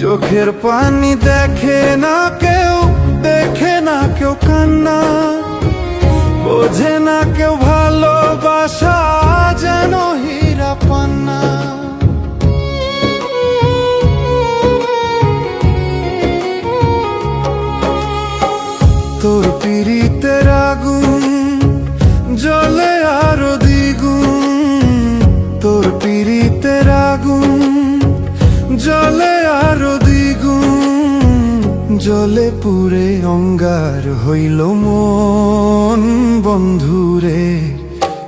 চোখের পানি দেখে না কেউ, দেখে না কেউ কান্না। বোঝে না কেউ ভালোবাসা যেন হীরা পান্না। তোর পিড়িতের আগুন জলে জলে পুরে অঙ্গার হইল মন, বন্ধুরে।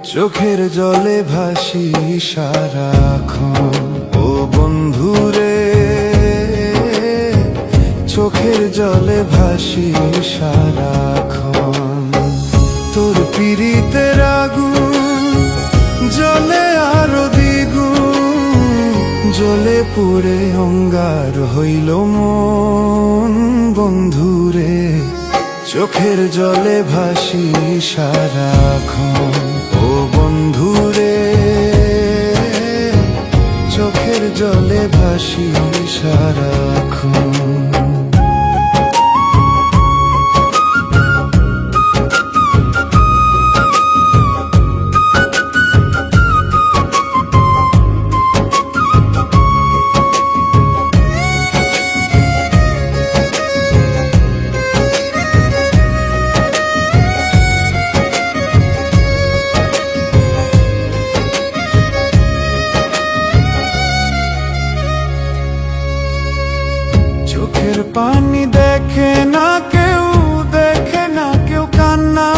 চোখের জলে ভাসি সারাক্ষণ। ও বন্ধুরে, চোখের জলে ভাসি সারাক্ষণ। জলে পুরে অঙ্গার হইল মন বন্ধুরে। চোখের জলে ভাসি সারাক্ষণ। দেখে না কেউ, দেখে না কেউ কান্না।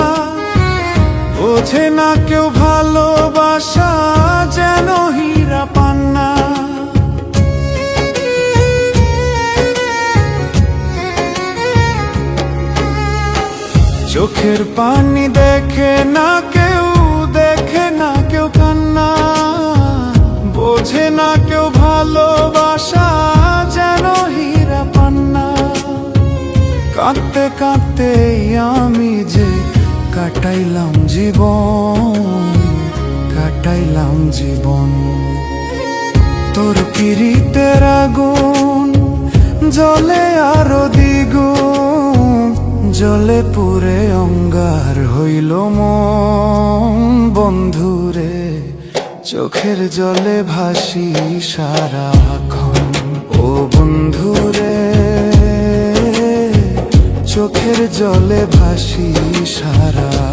বোঝে না কেউ ভালোবাসা যেন হীরা পান্না। চোখের পানি দেখে না কাঁদতে কাঁদতে আমি যে কাটাইলাম জীবন কাটাইলাম জীবন। তোর পিরিতের আগুন, জলে আরও দ্বিগুণ, জলে পুরে অঙ্গার হইল মন। বন্ধুরে, চোখের জলে ভাসি সারাক্ষণ চোখের জলে ভাসি সারাক্ষণ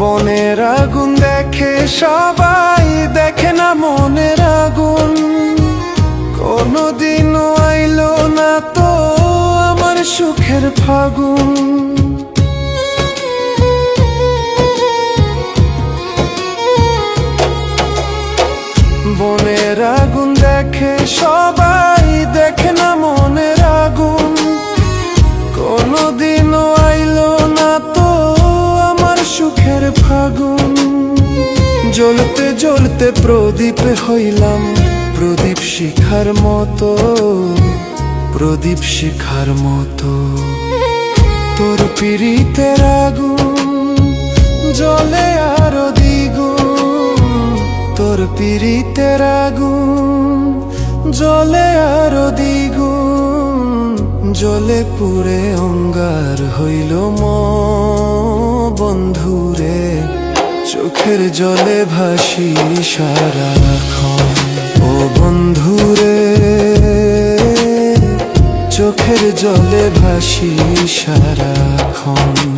বনের আগুন দেখে সবাই দেখে না মনের আগুন। কোনদিনও আইলো না তো আমার সুখের ফাগুন। বনের আগুন দেখে সবাই দেখে না মনের আগুন। কোনদিনও আইলো জ্বলতে জ্বলতে প্রদীপ হইলাম। প্রদীপ শিখার মতো, প্রদীপ শিখার মতো। তোর পিড়িতের আগুন, জলে আরও দ্বিগুণ। তোর পিড়িতের আগুন, জলে আরও দ্বিগুণ। জলে পুরে অঙ্গার হইল ম বন্ধুরে। চোখের জলে ভাসি সারাক্ষণ। ও বন্ধুরে চোখের জলে ভাসি সারাক্ষণ।